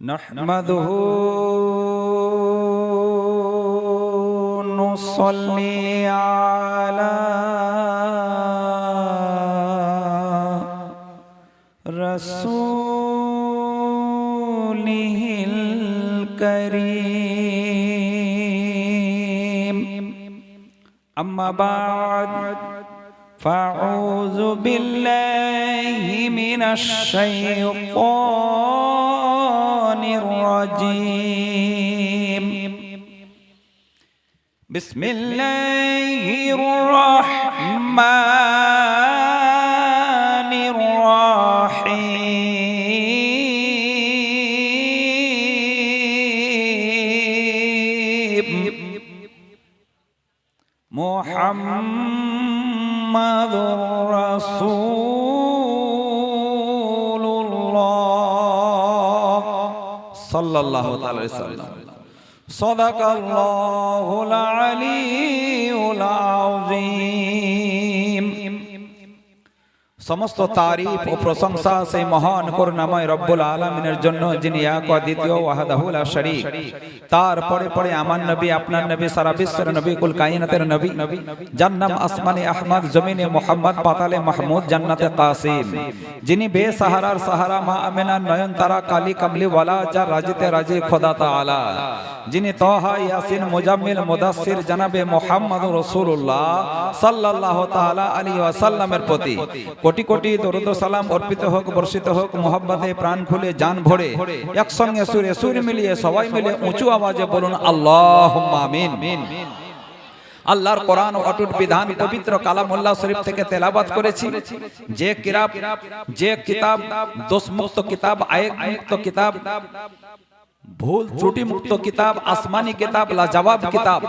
نحمده نصلي على رسوله الكريم أما بعد فأعوذ بالله من الشيطان الرجيم بسم الله الرحمن صلى الله عليه وسلم صدق الله العلي العظيم সমস্ত তারিফ ও প্রশংসা সেই মহান করুণাময় রব্বুল আলমিনের জন্য যিনি এক অদ্বিতীয় ওয়াহাদাহুল শরীক। তারপরে পরে আমার নবী আপনার নবী সারা বিশ্বের নবী কুল কাইনাতের নবী। যার নাম আসমানে আহমদ জমিনে মোহাম্মদ পাতালে মাহমুদ জান্নাতে কাসিম। যিনি বেসাহারার সাহারা মা আমিনার নয়ন তারা কালী কামলি ওয়ালা যার রাজিতে রাজি খোদা তাআলা যিনি তহা ইয়াসিন মুজাম্মিল মুদাসসির জানাবে মোহাম্মদ রসুল্লাহ সাল্লাল্লাহু তাআলা আলাইহি ওয়াসাল্লামের প্রতি কোটি কোটি কোটি দরুদ সালাম অর্পিত হোক, বর্ষিত হোক, মোহাব্বতে প্রাণ খুলে জান ভরে, একসঙ্গে সুরে সুর মিলিয়ে সবাই মিলে উঁচু আওয়াজে বলুন আল্লাহ আমিন। আল্লাহর কোরআন অটুট বিধান, পবিত্র কালামুল্লাহ শরীফ থেকে তেলাবাত করেছি। যে কিতাব যে কিতাব, দোষমুক্ত কিতাব আয়েক মুক্ত কিতাব ভুল ত্রুটি মুক্ত কিতাব, আসমানি কিতাব, লাজবাব কিতাব।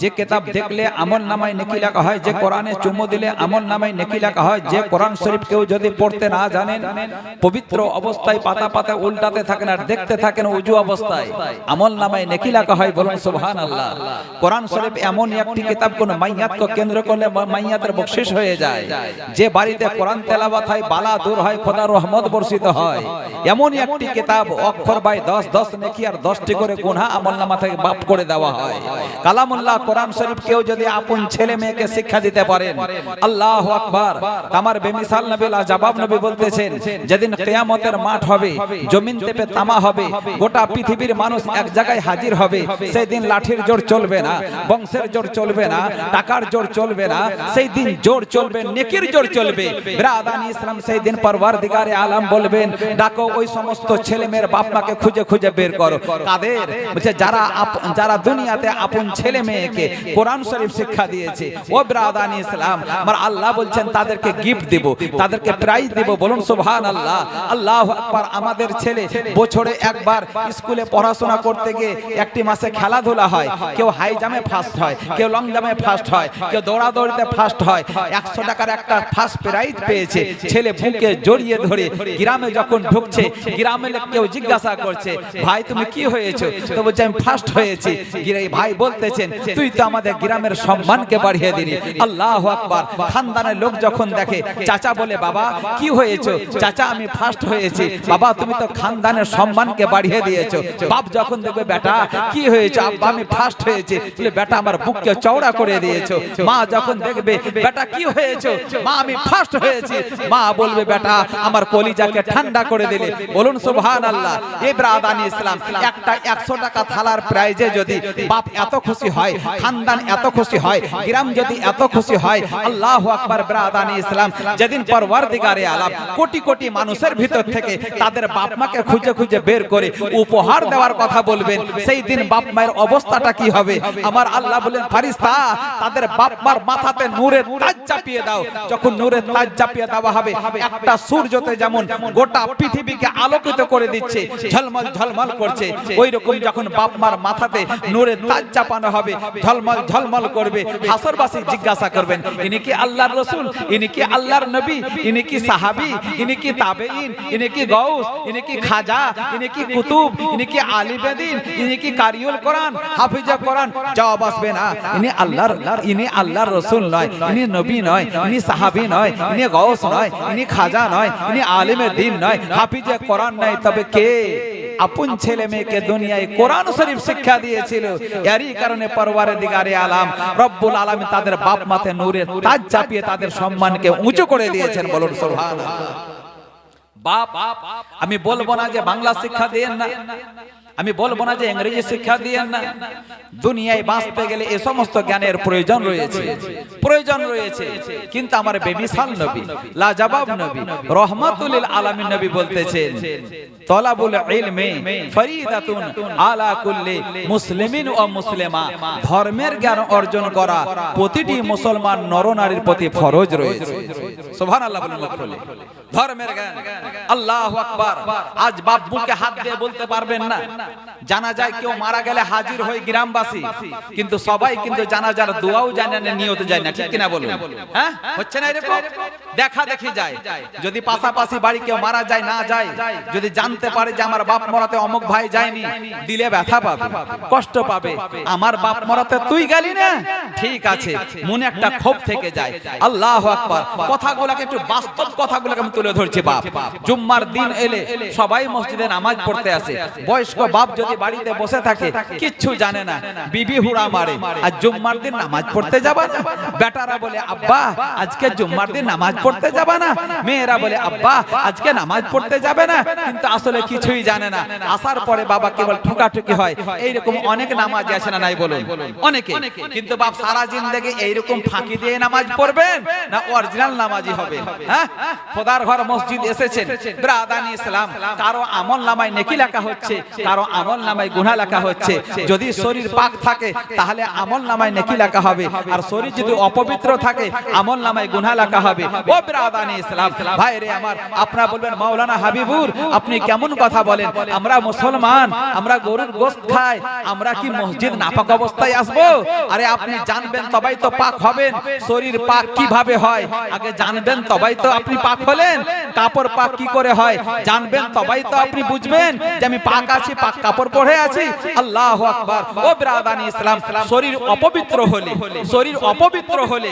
যে কিতাব দেখলে আমল নামায় নেকি লেখা হয়, যে কোরআনে চুমু দিলে আমল নামায় নেকি লেখা হয়, যে কোরআন শরীফ কেউ যদি পড়তে না জানেন, পবিত্র অবস্থায় পাতা পাতা উল্টাতে থাকেন আর দেখতে থাকেন উজু অবস্থায়, আমল নামায় নেকি লেখা হয় বলুন সুবহান আল্লাহ কোরআন শরীফ এমন একটি কিতাব, কোন মাইয়াতকে কেন্দ্র করলে মাইয়াতের বকশিস হয়ে যায়। যে বাড়িতে কোরআন তেলাওয়াত হয়, বালা দূর হয় খোদার রহমত বর্ষিত হয়। এমনই একটি কিতাব, অক্ষর বাই দশ দশ নেকি আর দশটি করে গুনহা আমল নামা থেকে বাপ করে দেওয়া হয়? কালামুল্লাহ কোরআন শরীফ কেউ যদি আপন ছেলে মেয়েকে শিক্ষা দিতে পারেন। আল্লাহ আকবার। আমার বেমিসাল নবী জবাব নবী বলতেছেন, যেদিন কিয়ামতের মাঠ হবে, জমিন তেপে তামা হবে, গোটা পৃথিবীর মানুষ এক জায়গায় হাজির হবে সেই দিন লাঠির জোর চলবে না, বংশের জোর চলবে না, টাকার জোর চলবে না, সেই দিন জোর চলবে, নেকির জোর চলবে। ব্রাদানি ইসলাম সেই দিন পরওয়ার দিগারে আলম বলবেন, ডাকো ওই সমস্ত ছেলে মেয়ের বাপ মাকে খুঁজে খুঁজে বের করো। কাদের? বলছে যারা যারা দুনিয়াতে আপন ছেলে মেয়েকে কোরআন শরীফ শিক্ষা দিয়েছে। ও ব্রাদানি ইসলাম আমার আল্লাহ বলছেন তাদেরকে গিফট দেব। তাদেরকে প্রাইজ দেব। বলুন সুবহান আল্লাহ আল্লাহ আকবার। আমাদের ছেলে বছরে একবার স্কুলে পড়াশোনা করতে গিয়ে একটি মাসে খেলাধুলা হয়। কেউ হাই জামে ফার্স্ট হয়। কেউ লং জামে ফার্স্ট হয়। কেউ দৌড়াদৌড়িতে ফার্স্ট হয়। একশো টাকার একটা ফার্স্ট প্রাইজ পেয়েছে। ছেলে বুকে জড়িয়ে ধরে গ্রামে যখন ঢুকছে গ্রামে কেউ জিজ্ঞাসা করছে ভাই তুমি কি হয়েছে? তো বলছে আমি ফার্স্ট হয়েছি। ভাই বলতেছেন তুই তো আমাদের গ্রামের সম্মানকে বাড়িয়ে দিলি। আল্লাহ আকবার। খানদানের লোক যখন দেখে চাচা বলে বাবা কি হয়েছে? চাচা আমি ফার্স্ট হয়েছি। বাবা তুমি তো খানদানের সম্মানকে বাড়িয়ে দিয়েছ। বাপ যখন দেখবে বেটা কি হয়েছে? আব্বা আমি ফার্স্ট হয়েছি। বলে বেটা আমার বুককে চওড়া করে দিয়েছ। মা যখন দেখবে বেটা কি হয়েছে? মা আমি ফার্স্ট হয়েছি। মা বলবে বেটা আমার কলিজাকে ঠান্ডা করে দিলে। বলুন সুবহানাল্লাহ। ইব্রাদানি ইসলাম একটা একশো টাকা থালার প্রাইজে যদি বাপ এত খুশি হয় খানদান এত খুশি হয় গ্রাম যদি এত খুশি হয় আল্লাহ আকবার ব্রাদানি ইসলাম যেদিন পরওয়ার দিগারে আলাম কোটি কোটি মানুষের ভিতর থেকে তাদের বাপ মাকে খুঁজে খুঁজে বের করে উপহার দেওয়ার কথা বলবেন সেই দিন বাপ মায়ের অবস্থাটা কি হবে? আমার আল্লাহ বলেন ফারিস্তা তাদের বাপ মার মাথাতে নূরের তাজ চাপিয়ে দাও। যখন নূরের তাজ চাপিয়ে দেওয়া হবে একটা সূর্যতে যেমন গোটা পৃথিবীকে আলোকিত করে দিচ্ছে ঝলমল ঝলমল করছে ওই রকম যখন বাপ মার মাথাতে নূরের তাজ চাপানো হবে ঝলমল ঝলমল করবে হাসরবাসী জিজ্ঞাসা করবেন ইনি কি আল্লাহর রসুল? ইনি কি আল্লাহর নবী? ইনি কি সাহাবী? ইনি কি তাবেইন ইনি কি গৌস ইনি কি খাজা? ইনি কি কুতুব? ইনি কি আলিবেদিন ইনি কি কারিউল কোরআন? হাফিজা কোরআন? জবাব আসবে না। ইনি আল্লাহর ইনি আল্লাহর রসুল নয় ইনি নবী নয় ইনি সাহাবী নয় ইনি গৌস নয় ইনি খাজা নয় ইনি আলিমের দিন নয় হাফিজে কোরআন নয় তবে কে? আপন ছেলে মেয়েকে দুনিয়ায় কোরআন শরীফ শিক্ষা দিয়েছিল। এরই কারণে পরওয়ারে দিগারে আলাম রব্বুল আলামিন তাদের বাপ মাথে নূরের তাজ চাপিয়ে তাদের সম্মানকে উঁচু করে দিয়েছেন বলুন সুবহানাল্লাহ। বাপ আমি বলব না যে বাংলা শিক্ষা দেন না। আমি বলব না যে ইংরেজি শিক্ষা দিয়েন না। দুনিয়ায় বাঁচতে গেলে এ সমস্ত জ্ঞানের প্রয়োজন রয়েছে। প্রয়োজন রয়েছে। কিন্তু আমার বেমিসাল নবী লাজবাব নবী রহমাতুল আলামিন নবী বলতেছেন তলাবুল ইলমে ফরিদাতুন আলা কুল্লি মুসলিমিন ও মুসলিমা। ধর্মের জ্ঞান অর্জন করা প্রতিটি মুসলমান নরনারীর প্রতি ফরজ রয়েছে। সুবহানাল্লাহ বলুন ধর্মের জ্ঞান। আল্লাহু আকবার। আজ বাব্বুকে হাত দিয়ে বলতে পারবেন না। জানা যায় কেউ মারা গেলে হাজির হয় গ্রামবাসী। কিন্তু সবাই কিন্তু জানাজার দোয়াও জানে না নিয়ত যায় না। ঠিক কিনা বলুন? হ্যাঁ? হচ্ছে না এরকম? দেখা দেখি যায়। যদি পাশাপাশি বাড়ি কেউ মারা যায় না যায় যদি জানতে পারে যে আমার বাপ মরাতে অমুক ভাই যায়নি, দিলে ব্যথা পাবে, কষ্ট পাবে। আমার বাপ মরাতে তুই গেলি না? ঠিক আছে, মনে একটা ক্ষোভ থেকে যায়। আল্লাহ আকবার। কথাগুলোকে একটু বাস্তব কথাগুলোকে আমি তুলে ধরছি, বাপ। জুম্মার দিন এলে সবাই মসজিদে নামাজ পড়তে আসে। বয়স্ক বাপ যদি বাড়িতে বসে থাকে, কিচ্ছু জানে না, বিবি হুড়া মারে। আর জুম্মার দিন নামাজ পড়তে যাবা না? বেটারা বলে, আব্বা, আজকে জুম্মার দিন নামাজ পড়তে যাবা না? মেয়েরা বলে, আব্বা, আজকে নামাজ পড়তে যাবে না। কিন্তু আসলে কিছুই জানে না। আসার পরে বাবা কেবল ঠুকাঠুকি হয়। এইরকম অনেক নামাজ আছে না নাই বলুন। অনেকে। কিন্তু বাপ সারা জিন্দগি এইরকম ফাঁকি দিয়ে নামাজ পড়বেন? না অরিজিনাল নামাজি হবে। হ্যাঁ? খোদার ঘর মসজিদ এসেছেন। ব্রাদানি ইসলাম কারও আমল নামায় নেকি লেখা হচ্ছে কারও আমল নামায় গুনাহ লেখা হচ্ছে। যদি শরীর পাক থাকে তাহলে আমল নামায় নেকি লেখা হবে। আর শরীর যদি অপবিত্র থাকে আমল নামায় গুনাহ লেখা হবে। ও ব্রাদানি ইসলাম ভাই রে আমার আপনারা বলবেন মাওলানা হাবিবুর আপনি কেমন কথা বলেন? আমরা মুসলমান আমরা গরুর গোস্ত খাই আমরা কি মসজিদ নাপাক অবস্থায় আসব? আরে আপনি জানবেন তবেই তো পাক হবেন। শরীর পাক কীভাবে হয়? আগে জানবেন তবেই তো আপনি পাক হলেন। কাপড় পাক কি করে হয়? জানবেন তবেই তো আপনি বুঝবেন যে আমি পাক আছি, পাক কাপড় পরে আছি। আল্লাহ আকবার। ও ব্রাদানি ইসলাম, শরীর অপবিত্র হলে, শরীর অপবিত্র হলে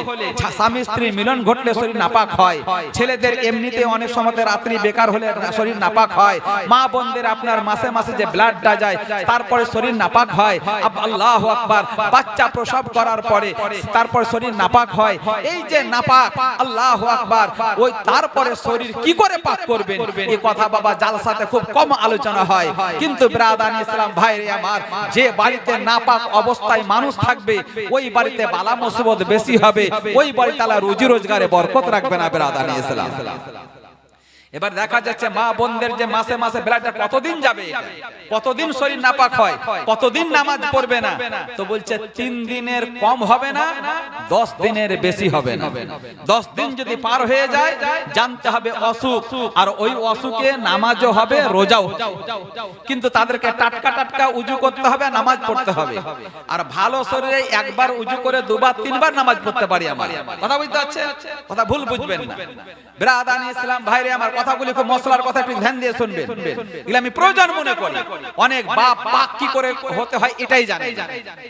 স্বামী স্ত্রী মিলন ঘটলে শরীর নাপাক হয়। ছেলেদের এমনিতে অনেক সময় রাত্রি বেকার হলে শরীর নাপাক হয়। মা বোনদের আপনার মাসে মাসে যে ব্লাডটা যায়, তারপরে শরীর নাপাক হয়। আল্লাহ আকবার। বাচ্চা প্রসব করার পরে তারপর শরীর নাপাক হয়। এই যে নাপাক, আল্লাহ আকবার, ওই তারপরে শরীর কি করে পাক করবেন? এই কথা বাবা জালসাতে খুব কম আলোচনা হয়। কিন্তু ব্রাদান ইসলাম ভাইরে আমার, যে বাড়িতে নাপাক অবস্থায় মানুষ থাকবে, ওই বাড়িতে বালা মুসিবত বেশি হবে। ওই বাড়িতে আল্লাহ রুজি রোজগারে বরকত রাখবে না ব্রাদান ইসলাম। এবার দেখা যাচ্ছে মা বোনদের যে মাসে মাসে বেলাটা কতদিন যাবে? কতদিন শরীর নাপাক হয়? কতদিন নামাজ পড়বে না? তো বলছে, তিন দিনের কম হবে না, দশ দিনের বেশি হবে না। দশ দিন যদি পার হয়ে যায়, জানতে হবে অসুখ। আর ওই অসুখে নামাজও হবে, রোজাও কিন্তু তাদেরকে টাটকা টাটকা উজু করতে হবে, নামাজ পড়তে হবে। আর ভালো শরীরে একবার উজু করে দুবার, তিনবার নামাজ পড়তে পারি আমার। কথা বুঝতে পারছে কথা ভুল বুঝবেন না। ব্রাদান ইসলাম ভাইরে, আমার কথাগুলি খুব মশলার কথা একটু ধ্যান দিয়ে শুনবেন এগুলো আমি প্রয়োজন মনে করি অনেক বাপ বাপ কি করে হতে হয় এটাই জানে।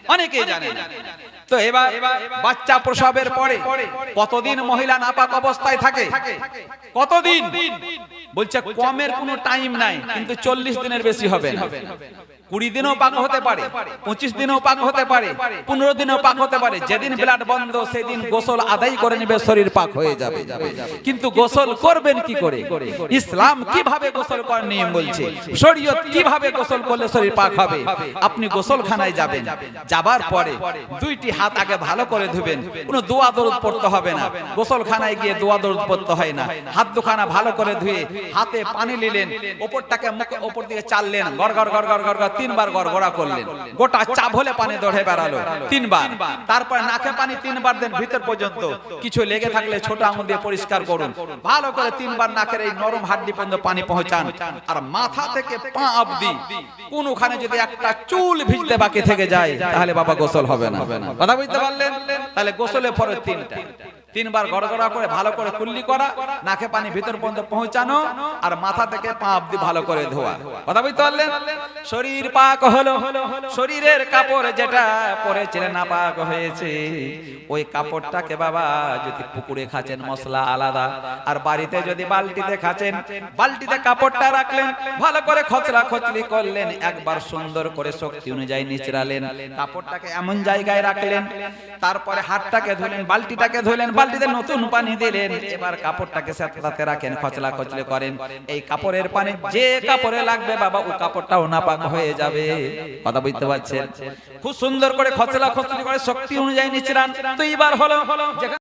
অনেকেই জানে। তো এবার বাচ্চা প্রসবের পরে কতদিন মহিলা নাপাক অবস্থায় থাকে? কতদিন? বলছে, কমের কোনো টাইম নাই, কিন্তু চল্লিশ দিনের বেশি হবে কুড়ি দিনও পাক হতে পারে, পঁচিশ দিনও পাক হতে পারে, পনেরো দিনও পাক হতে পারে। যেদিন ব্লাড বন্ধ, সেদিন গোসল আদায় করে নেবে, শরীর পাক হয়ে যাবে। কিন্তু গোসল করবেন কি করে? ইসলাম কীভাবে গোসল করার নিয়ম বলছে? শরীয়ত কীভাবে গোসল করলে শরীর পাক হবে? আপনি গোসলখানায় যাবেন। যাবার পরে দুইটি হাত আগে ভালো করে ধুবেন, কোনো দোয়া দরুদ পড়তে হবে না, গোসলখানায় গিয়ে দোয়া দরুদ পড়তে হয় না, হাত দুখানা ভালো করে ধুয়ে হাতে পানি নিলেন, ওপরটাকে ওপর দিকে চাললেন, গড় গড় গড় গড় গড় তিনবার গড়গড়া করলেন, গোটা চাপ হলে পানি দড়ে বেড়ালো, তিনবার, তারপর নাকে পানি তিনবার দেন ভিতর পর্যন্ত, কিছু লেগে থাকলে ছোট আঙুল দিয়ে পরিষ্কার করুন, ভালো করে তিনবার নাকের এই নরম হাড্ডি পর্যন্ত পানি পৌঁছান, আর মাথা থেকে পা অবধি কোনখানে যদি একটা চুল ভিজতে বাকি থেকে যায়, তাহলে বাবা গোসল হবে না। কথা বুঝতে পারলেন? তাহলে গোসলে পরে তিনটা। তিনবার গড়গড়া করে ভালো করে কুল্লি করা, নাকে পানি ভিতর পর্যন্ত পৌঁছানো আর মাথা থেকে পা অব্দি ভালো করে ধোয়া। কথা বুঝতে পারলেন? শরীর পাক হলো, শরীরের কাপড় যেটা পরেছিলেন না পাক হয়েছে, ওই কাপড়টাকে বাবা যদি পুকুরে খাচ্ছেন, মশলা আলাদা। আর বাড়িতে যদি বালতিতে খাচ্ছেন, বালতিতে কাপড়টা রাখলেন, ভালো করে খচরা খচরি করলেন, একবার সুন্দর করে শক্তি অনুযায়ী নিচড়ালেন, কাপড়টাকে এমন জায়গায় রাখলেন, তারপরে হাতটাকে ধুলেন, বালতিটাকে ধুলেন, বালতিতে নতুন পানি দিলেন, এবার কাপড়টাকে সাথে রাখেন, খচলা খচলি করেন। এই কাপড়ের পানি যে কাপড়ে লাগবে বাবা, ও কাপড়টাও নাপাক হয়ে যাবে। কথা বুঝতে পারছেন? খুব সুন্দর করে খচলা খচলি করে শক্তি অনুযায়ী নিচড়ান দুইবার হলো, যেখানে